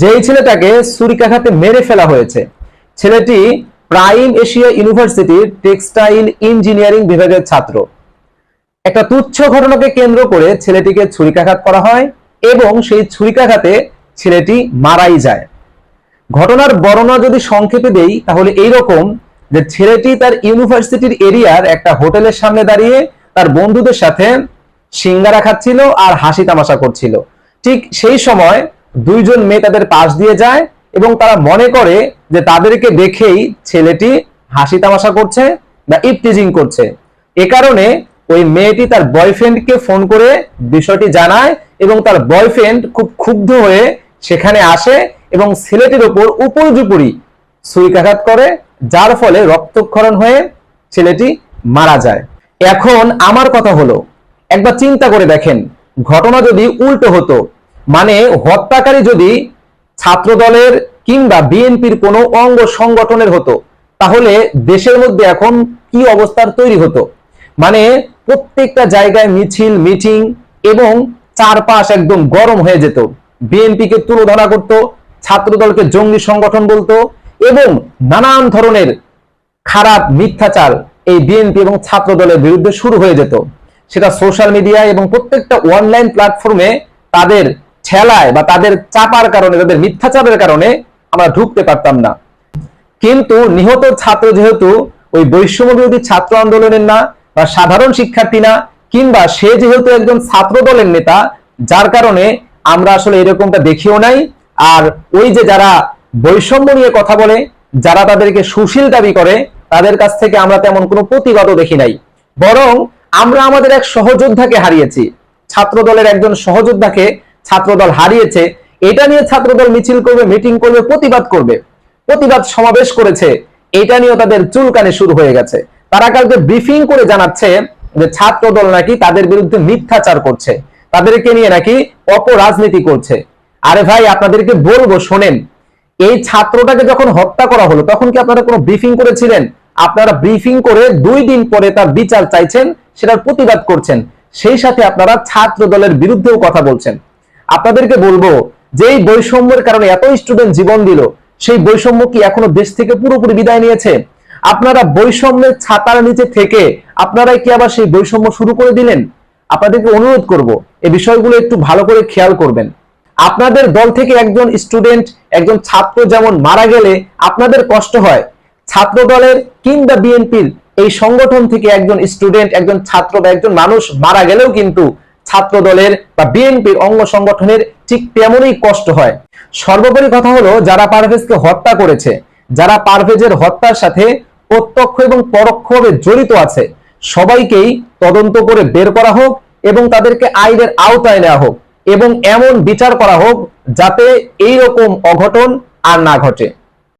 যেই ছেলেটাকে ছুরিকাঘাতে মেরে ফেলা হয়েছে। ছেলেটি প্রাইম এশিয়া ইউনিভার্সিটির টেক্সটাইল ইঞ্জিনিয়ারিং বিভাগের ছাত্র। একটা তুচ্ছ ঘটনাকে কেন্দ্র করে ছেলেটিকে ছুরিকাঘাত করা হয় এবং সেই ছুরিকাঘাতে ছেলেটি মারাই যায়। ঘটনার বর্ণনা যদি সংক্ষেপে দেই, তাহলে এইরকম যে ছেলেটি তার ইউনিভার্সিটির এরিয়ার একটা হোটেলের সামনে দাঁড়িয়ে তার বন্ধুদের সাথে সিঙ্গারা খাচ্ছিল আর হাসি তামাশা করছিল। ঠিক সেই সময় দুইজন মেয়ে তাদের পাশ দিয়ে যায় এবং তারা মনে করে যে তাদেরকে দেখেই ছেলেটি হাসি তামাশা করছে বা ইপটিজিং করছে। এ কারণে ওই মেয়েটি তার বয়ফ্রেন্ডকে ফোন করে বিষয়টি জানায় এবং তার বয়ফ্রেন্ড খুব ক্ষুব্ধ হয়ে সেখানে আসে এবং ছেলেটির ওপর উপর্যুপুরি ছুরিকাঘাত করে, যার ফলে রক্তক্ষরণ হয়ে ছেলেটি মারা যায়। এখন আমার কথা হলো, একবার চিন্তা করে দেখেন, ঘটনা যদি উল্টো হতো মানে হত্যাকারী যদি ছাত্র দলের কিংবা বিএনপির কোনো অঙ্গ সংগঠনের হতো, তাহলে দেশের মধ্যে এখন কি অবস্থার তৈরি হতো? মানে প্রত্যেকটা জায়গায় মিছিল, মিটিং এবং চারপাশ একদম গরম হয়ে যেত। বিএনপিকে তুলোধরা করত ছাত্র দলকে জঙ্গি সংগঠন বলতো এবং নানান ধরনের খারাপ মিথ্যাচার এই বিএনপি এবং ছাত্র দলের বিরুদ্ধে শুরু হয়ে যেত। সেটা সোশ্যাল মিডিয়া এবং প্রত্যেকটা অনলাইন প্ল্যাটফর্মে তাদের ঠেলায় বা তাদের চাপার কারণে, তাদের মিথ্যাচারের কারণে আমরা ঢুকতে পারতাম না। কিন্তু নিহত ছাত্র যেহেতু ওই বৈষম্য বিরোধী ছাত্র আন্দোলনের না, বা সাধারণ শিক্ষার্থী না, কিংবা সে যেহেতু একজন ছাত্র দলের নেতা, যার কারণে আমরা আসলে এরকমটা দেখিও নাই। আর ওই যে যারা বৈষম্য নিয়ে কথা বলে, যারা তাদেরকে সুশীল দাবি করে, তাদের কাছ থেকে আমরা তেমন কোনো প্রতিবাদও দেখি নাই। বরং আমরা আমাদের এক সহযোদ্ধাকে হারিয়েছি। ছাত্র দলের একজন সহযোদ্ধাকে ছাত্রদল হারিয়েছে, এটা নিয়ে ছাত্রদল মিছিল করবে, মিটিং করবে, প্রতিবাদ করবে। প্রতিবাদ সমাবেশ করেছে, এটা নিয়েও তাদের চুলকানি শুরু হয়ে গেছে। তারা কালকে ব্রিফিং করে জানাচ্ছে যে ছাত্র দল নাকি তাদের বিরুদ্ধে মিথ্যাচার করছে। তাদেরকে নিয়ে নাকি অপরাজনীতি করছে। আরে ভাই, আপনাদেরকে বলব, শোনেন, এই ছাত্রটাকে যখন হত্যা করা হলো, তখন কি আপনারা কোনো ব্রিফিং করেছিলেন? আপনারা ব্রিফিং করে দুই দিন পরে তার বিচার চাইছেন, সেটার প্রতিবাদ করছেন। সেই সাথে আপনারা ছাত্র দলের বিরুদ্ধেও কথা বলছেন। আপনাদেরকে বলব যে এই বৈষম্যের কারণে এত স্টুডেন্ট জীবন দিল, সেই বৈষম্য কি এখনও দেশ থেকে পুরোপুরি বিদায় নিয়েছে? আপনারা বৈষম্যের ছাতার নিচে থেকে আপনারাই কি আবার সেই বৈষম্য শুরু করে দিলেন? আপনাদেরকে অনুরোধ করব এই বিষয়গুলো একটু ভালো করে খেয়াল করবেন। আপনাদের দল থেকে একজন স্টুডেন্ট একজন ছাত্র যেমন মারা গেলে আপনাদের কষ্ট হয়। ছাত্র দলের কিংবা বিএনপির এই সংগঠন থেকে একজন স্টুডেন্ট একজন ছাত্র বা একজন মানুষ মারা গেলেও কিন্তু ছাত্র দলের বা বিএনপির অঙ্গ সংগঠনের ঠিক তেমনই কষ্ট হয়। সর্বোপরি কথা হলো, যারা পারভেজকে হত্যা করেছে, যারা পারভেজের হত্যার সাথে প্রত্যক্ষ এবং পরোক্ষভাবে জড়িত আছে, সবাইকেই তদন্ত করে বের করা হোক এবং তাদেরকে আইনের আওতায় নেওয়া হোক এবং এমন বিচার করা হোক যাতে এই রকম অঘটন আর না ঘটে।